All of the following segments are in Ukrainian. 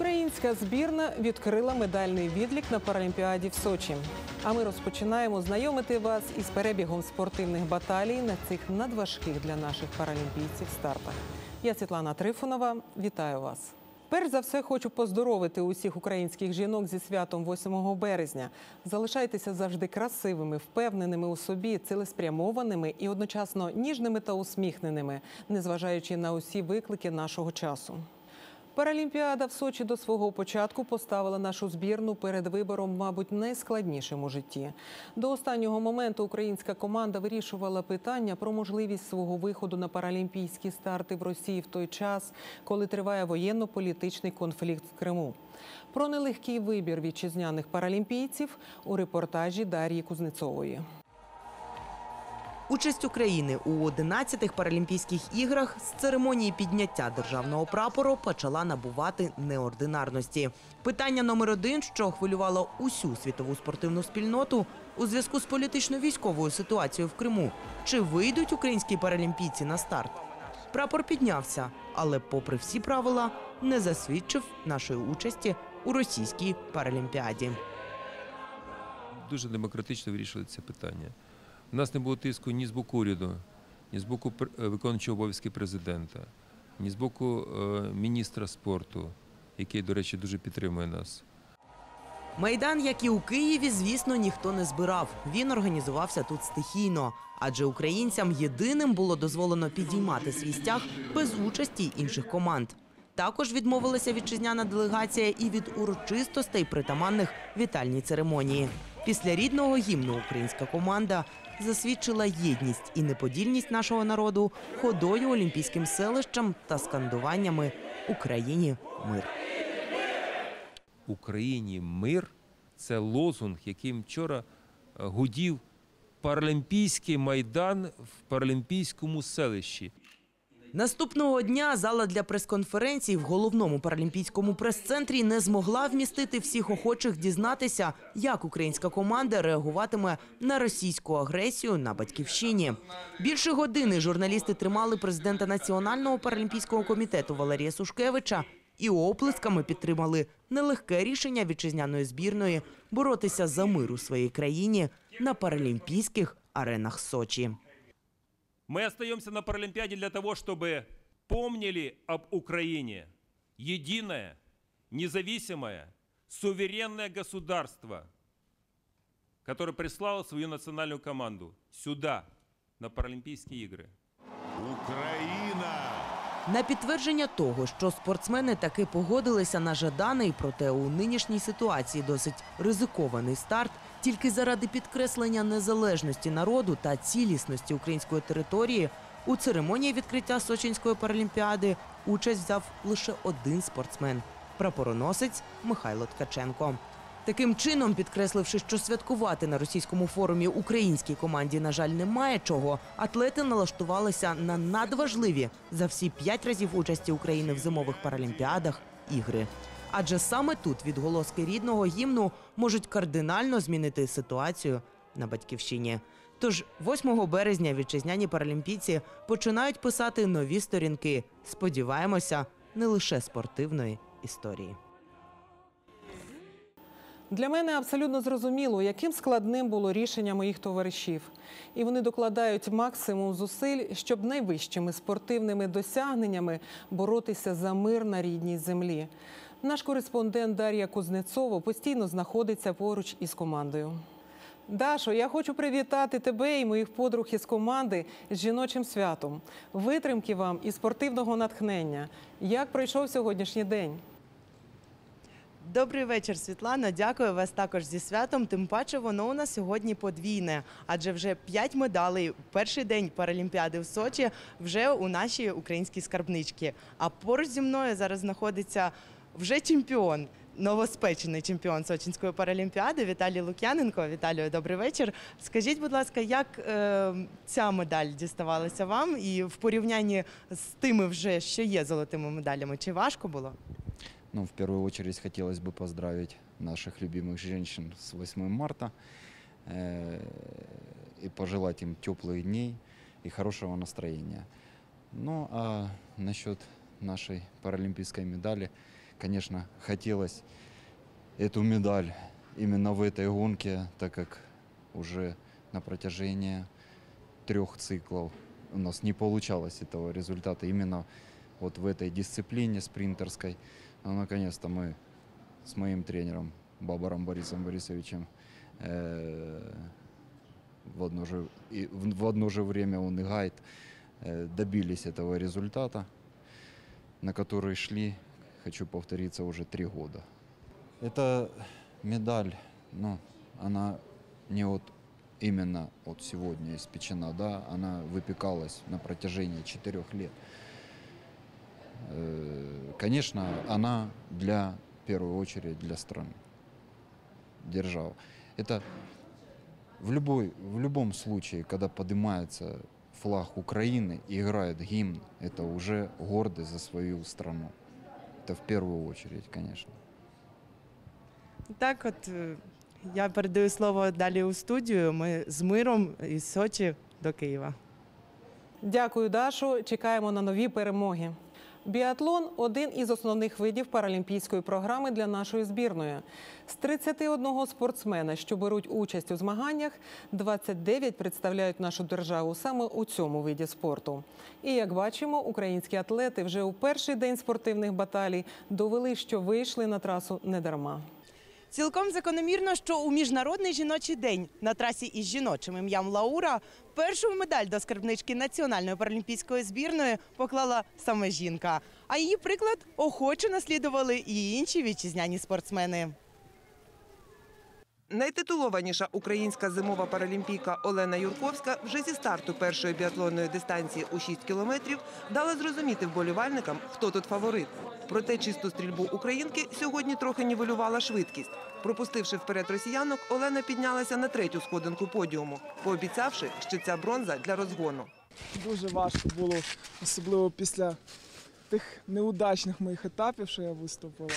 Українська збірна відкрила медальний відлік на Паралімпіаді в Сочі. А ми розпочинаємо знайомити вас із перебігом спортивних баталій на цих надважких для наших паралімпійців стартах. Я Світлана Трифонова. Вітаю вас. Перш за все, хочу поздоровити усіх українських жінок зі святом 8 березня. Залишайтеся завжди красивими, впевненими у собі, цілеспрямованими і одночасно ніжними та усміхненими, незважаючи на усі виклики нашого часу. Паралімпіада в Сочі до свого початку поставила нашу збірну перед вибором, мабуть, найскладнішим у житті. До останнього моменту українська команда вирішувала питання про можливість свого виходу на паралімпійські старти в Росії в той час, коли триває воєнно-політичний конфлікт в Криму. Про нелегкий вибір вітчизняних паралімпійців у репортажі Дар'ї Кузнецової. Участь України у 11-х Паралімпійських іграх з церемонії підняття державного прапору почала набувати неординарності. Питання номер один, що хвилювало усю світову спортивну спільноту у зв'язку з політично-військовою ситуацією в Криму. Чи вийдуть українські паралімпійці на старт? Прапор піднявся, але, попри всі правила, не засвідчив нашої участі у російській паралімпіаді. дуже демократично вирішили це питання. У нас не було тиску ні з боку уряду, ні з боку е, виконуючого обов'язки президента, ні з боку е, міністра спорту, який, до речі, дуже підтримує нас. Майдан, як і у Києві, звісно, ніхто не збирав. Він організувався тут стихійно, адже українцям єдиним було дозволено підіймати свій стяг без участі інших команд. Також відмовилася вітчизняна делегація і від урочистостей, притаманних вітальній церемонії. Після рідного гімну українська команда засвідчила єдність і неподільність нашого народу ходою олімпійським селищем та скандуваннями Україні мир. Україні мир це лозунг, яким вчора е, гудів паралімпійський майдан в паралімпійському селищі. Наступного дня зала для прес-конференцій в головному паралімпійському прес-центрі не змогла вмістити всіх охочих дізнатися, як українська команда реагуватиме на російську агресію на батьківщині. Більше години журналісти тримали президента Національного паралімпійського комітету Валерія Сушкевича і оплесками підтримали нелегке рішення вітчизняної збірної боротися за мир у своїй країні на паралімпійських аренах Сочі. Мы остаемся на Паралимпиаде для того, чтобы помнили об Украине. Единое, независимое, суверенное государство, которое прислало свою национальную команду сюда, на Паралимпийские игры. Україна! На підтвердження того, що спортсмени таки погодилися на жаданий, проте у нинішній ситуації досить ризикований старт, тільки заради підкреслення незалежності народу та цілісності української території, у церемонії відкриття Сочинської паралімпіади участь взяв лише один спортсмен прапороносець Михайло Ткаченко. Таким чином, підкресливши, що святкувати на російському форумі українській команді, на жаль, немає чого, атлети налаштувалися на надважливі за всі п'ять разів участі України в зимових паралімпіадах ігри. Адже саме тут відголоски рідного гімну можуть кардинально змінити ситуацію на батьківщині. Тож 8 березня вітчизняні паралімпійці починають писати нові сторінки. Сподіваємося, не лише спортивної історії. Для мене абсолютно зрозуміло, яким складним було рішення моїх товаришів. І вони докладають максимум зусиль, щоб найвищими спортивними досягненнями боротися за мир на рідній землі. Наш кореспондент Дар'я Кузнецова постійно знаходиться поруч із командою. Дашо, я хочу привітати тебе і моїх подруг із команди з жіночим святом. Витримки вам і спортивного натхнення. Як пройшов сьогоднішній день? Добрий вечір, Світлана. Дякую вас також зі святом. Тим паче, воно у нас сьогодні подвійне, адже вже п'ять медалей. Перший день Паралімпіади в Сочі вже у нашій українській скарбничці. А поруч зі мною зараз знаходиться вже чемпіон. Новоспечений чемпіон Сочинської паралімпіади Віталій Лук'яненко. Віталію, добрий вечір. Скажіть, будь ласка, як е, ця медаль діставалася вам, і в порівнянні з тими, вже що є золотими медалями, чи важко було? Ну, в первую очередь хотелось бы поздравить наших любимых женщин с 8 марта э, и пожелать им теплых дней и хорошего настроения. Ну, а насчет нашей паралимпийской медали, конечно, хотелось эту медаль именно в этой гонке, так как уже на протяжении трех циклов у нас не получалось этого результата именно вот в этой дисциплине спринтерской. Но наконец-то мы с моим тренером Бабаром Борисом Борисовичем э, в одно же, и в в одно же время он и Гайд э, добились этого результата, на который шли, хочу повториться, уже три года. Эта медаль, ну, она не вот именно вот сегодня испечена, да, она выпекалась на протяжении четырех лет. Э, Конечно, она для, в первую очередь, для страны, державы. Это в, любой, в любом случае, когда поднимается флаг Украины и играет гимн, это уже гордость за свою страну. Это в первую очередь, конечно. Так, от е, я передаю слово далі у студію. Ми з миром із Сочі до Києва. Дякую, Дашо. Чекаємо на нові перемоги. Біатлон один із основних видів паралімпійської програми для нашої збірної. З 31 спортсмена, що беруть участь у змаганнях, 29 представляють нашу державу саме у цьому виді спорту. І як бачимо, українські атлети вже у перший день спортивних баталій довели, що вийшли на трасу недарма. Цілком закономірно, що у міжнародний жіночий день на трасі із жіночим ім'ям Лаура першу медаль до скарбнички національної паралімпійської збірної поклала саме жінка. А її приклад охоче наслідували і інші вітчизняні спортсмени. Найтитулованіша українська зимова паралімпійка Олена Юрковська вже зі старту першої біатлонної дистанції у 6 кілометрів дала зрозуміти вболівальникам, хто тут фаворит. Проте чисту стрільбу українки сьогодні трохи нівелювала швидкість. Пропустивши вперед росіянок, Олена піднялася на третю сходинку подіуму, пообіцявши, що ця бронза для розгону. Дуже важко було, особливо після тих неудачних моїх етапів, що я виступила,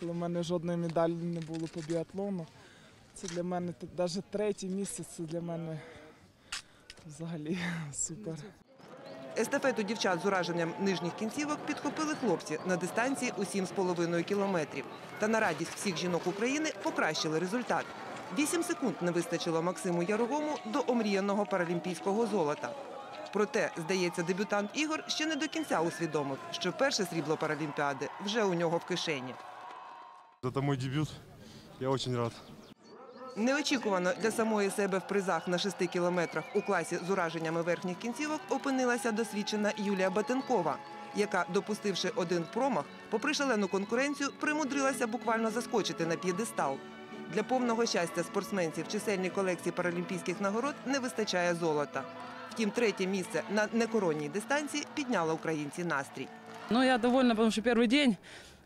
коли в мене жодної медалі не було по біатлону. Це для мене навіть третє місце, це для мене взагалі супер. Естафету дівчат з ураженням нижніх кінцівок підхопили хлопці на дистанції у 7,5 кілометрів. Та на радість всіх жінок України покращили результат. Вісім секунд не вистачило Максиму Яровому до омріяного паралімпійського золота. Проте, здається, дебютант Ігор ще не до кінця усвідомив, що перше срібло паралімпіади вже у нього в кишені. Это мой дебют. Я очень рад. Неочікувано для самої себе в призах на 6 кілометрах у класі з ураженнями верхніх кінцівок опинилася досвідчена Юлія Батенкова, яка, допустивши один промах, попри шалену конкуренцію, примудрилася буквально заскочити на п'єдестал. Для повного щастя спортсменців чисельній колекції паралімпійських нагород не вистачає золота. Втім, третє місце на некоронній дистанції підняло українці настрій. Ну, я довольна, потому что первый день,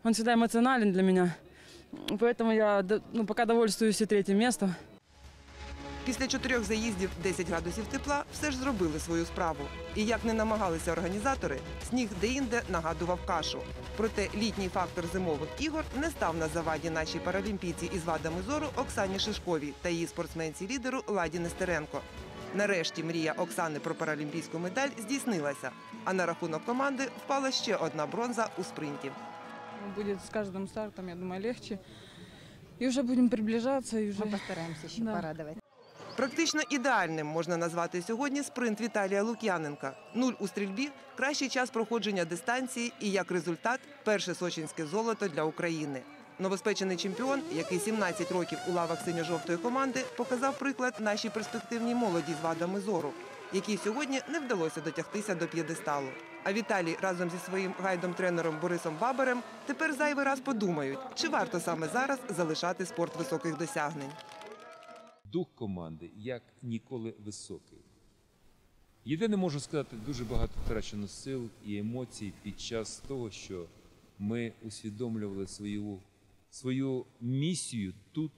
он всегда эмоционален для меня. Поэтому я ну, пока довольствуюсь третьим местом. Після чотирьох заїздів 10 градусів тепла все ж зробили свою справу. І як не намагалися організатори, сніг деінде нагадував кашу. Проте літній фактор зимових ігор не став на заваді нашій паралімпійці із вадами зору Оксані Шишковій та її спортсменці-лідеру Ладі Нестеренко. Нарешті мрія Оксани про паралімпійську медаль здійснилася. А на рахунок команди впала ще одна бронза у спринті. Будет с каждым стартом, я думаю, легче. И уже будем приближаться, и уже... Мы постараемся еще Да. порадовать. Практично ідеальним можна назвати сьогодні спринт Віталія Лук'яненка. Нуль у стрільбі, кращий час проходження дистанції і як результат перше сочинське золото для України. Новоспечений чемпіон, який 17 років у лавах синьо-жовтої команди, показав приклад нашій перспективній молоді з вадами зору, якій сьогодні не вдалося дотягтися до п'єдесталу. А Віталій разом зі своїм гайдом-тренером Борисом Бабарем тепер зайвий раз подумають, чи варто саме зараз залишати спорт високих досягнень. дух команди як ніколи високий. Єдине можу сказати, дуже багато втрачено сил і емоцій під час того, що ми усвідомлювали свою, свою місію тут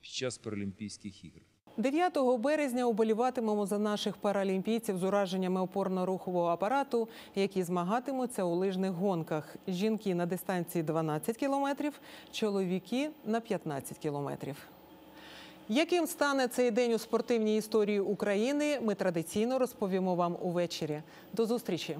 під час Паралімпійських ігор. 9 березня уболіватимемо за наших паралімпійців з ураженнями опорно-рухового апарату, які змагатимуться у лижних гонках. Жінки на дистанції 12 кілометрів, чоловіки на 15 кілометрів. Яким стане цей день у спортивній історії України, ми традиційно розповімо вам увечері. До зустрічі!